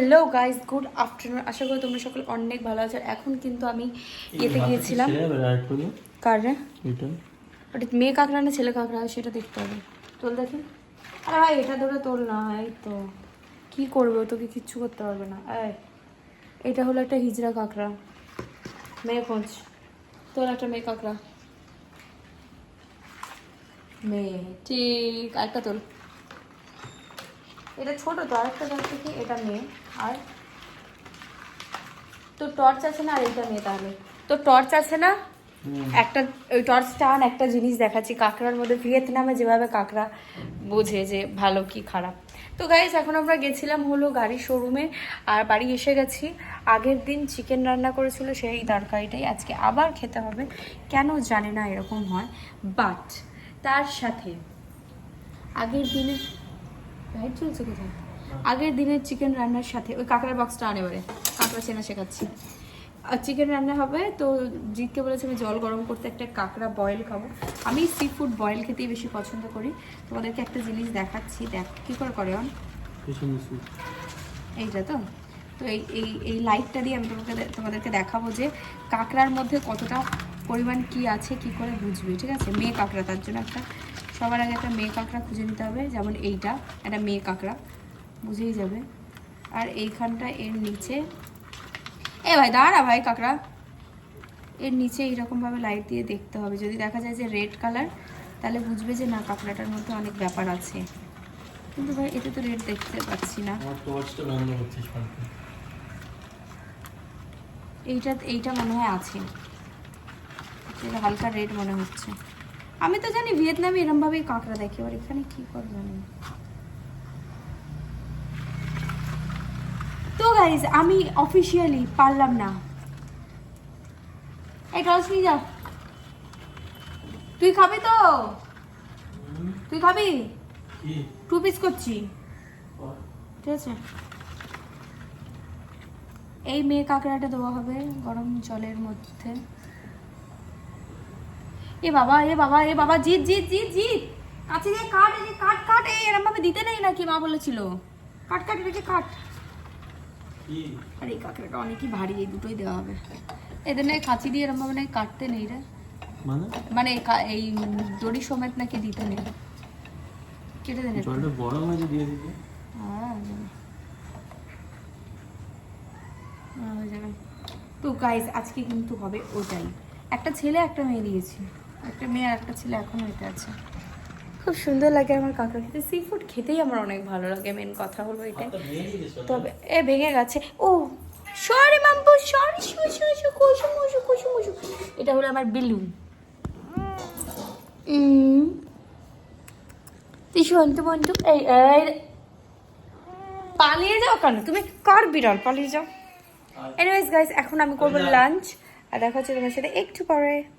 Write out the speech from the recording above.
Hello guys good afternoon আশা করি তোমরা সকলে অনেক ভালো আছো। এখন কিন্তু আমি ইয়েতে গিয়েছিলাম। কার? রে ওটা মেয়ে কাঁকড়া না ছেলে কাঁকড়া? সেটা দেখতে হবে। তোল দেখি। আরে ভাই এটা ধরে তোল না। এই তো। কি করবে? তোকে কিচ্ছু করতে পারবে না। এই এটা হলো একটা হিজড়া কাঁকড়া। মেয়ে খোঁজ। তোর একটা মেয়ে কাঁকড়া। মেয়ে। ঠিক আরেকটা তোল। এটা ছোট তো আরেকটা দেখ দেখি এটা মেয়ে আর তো টর্চ আছে না আর এটা মেয়ে তাহলে। তো টর্চ আছে না? একটা ওই টর্চটা আন একটা জিনিস দেখাচ্ছি কাঁকড়ার মধ্যে ভিয়েতনামে যেভাবে কাঁকড়া বোঝে যে ভালো কি খারাপ। তো গাইজ এখন আমরা গেছিলাম হলো গাড়ির শোরুমে আর বাড়ি এসে গেছি। আগের দিন চিকেন রান্না করেছিল সেই তরকারিটাই আজকে আবার খেতে হবে। কেন জানি না এরকম হয় বাট তার সাথে আগের দিনে লাইট চলছে কোথায়? আগের দিনের চিকেন রান্নার সাথে ওই কাঁকড়ার বক্সটা আনে এবারে। কাঁকড়া চেনা শেখাচ্ছি। আর চিকেন রান্না হবে তো জিতকে বলেছে আমি জল গরম করতে একটা কাঁকড়া বয়েল খাব। আমি সি ফুড বয়েল খেতেই বেশি পছন্দ করি। তোমাদেরকে একটা জিনিস দেখাচ্ছি দেখ কী করে করে অন এইটা তো? তো এই এই এই লাইটটা দিয়ে আমি তোমাকে তোমাদেরকে দেখাবো যে কাঁকড়ার মধ্যে কতটা পরিমাণ কি আছে কি করে বুঝবি ঠিক আছে? মেয়ে কাঁকড়া তার জন্য একটা সবার আগে একটা মেয়ে কাঁকড়া খুঁজে নিতে হবে যেমন এইটা একটা মেয়ে কাঁকড়া। বুঝেই যাবে। আর এইখানটা এর নিচে এ ভাই দাঁড়া ভাই কাঁকড়া। এর নিচে এইরকমভাবে লাইট দিয়ে দেখতে হবে। যদি দেখা যায় যে রেড কালার তাহলে বুঝবে যে না কাঁকড়াটার মধ্যে অনেক ব্যাপার আছে। কিন্তু ভাই এতে তো রেড দেখতে পাচ্ছি না। এইটা এইটা মনে হয় আছে। হালকা রেড মনে হচ্ছে। আমি তো জানি ভিয়েতনামে এরমভাবেই কাঁকড়া দেখে এবার এখানে কি করে জানি তো গাইজ আমি অফিসিয়ালি পারলাম না। এই টস নিয়ে যা তুই খাবি তো? তুই খাবি? টু পিস করছি। ঠিক আছে? এই মেয়ে কাঁকড়াটা দেওয়া হবে গরম জলের মধ্যে। এ বাবা এ বাবা এ বাবা জিত জিত জিত জিত। আছে যে কাট এই কাট কাট এই এরম ভাবে দিতে নেই নাকি মা বলেছিল? কাট কাট এটাকে কাট। আর এই কাঁকড়াটা অনেকই ভারী এই দুটোই দেওয়া হবে। এদের নয় কাঁচি দিয়ে এরম ভাবে নাকি কাটতে নেই রে। মানে? মানে এই দড়ি সমেত নাকি দিতে নেই। কেটে দেন। জলটা গরম হয়েছে দিয়ে দিতে। হ্যাঁ, হয়ে। যাবে। হ্যাঁ, হয়ে যাবে। তো গাইজ আজকে কিন্তু হবে ওটাই। একটা ছেলে একটা মেয়ে দিয়েছি। একটা মেয়ে আর একটা ছেলে এখনও এটা আছে। খুব সুন্দর লাগে আমার কাঁকড়া খেতে। সি ফুড খেতেই আমার অনেক ভালো লাগে মেন কথা হলো এটাই। তবে এ ভেঙে গেছে। ও সরি মাম্পু সরি শু শু শু কুসু মুসু কুসু মুসু এটা হলো আমার বেলুন। উম। তুই শুনতে বন্ধু এই এই পালিয়ে যাও কেন? তুমি কার বিড়াল? পালিয়ে যাও। এনিওয়েজ গাইস এখন আমি করব লাঞ্চ আর দেখা হচ্ছে তোমার সাথে একটু পরে।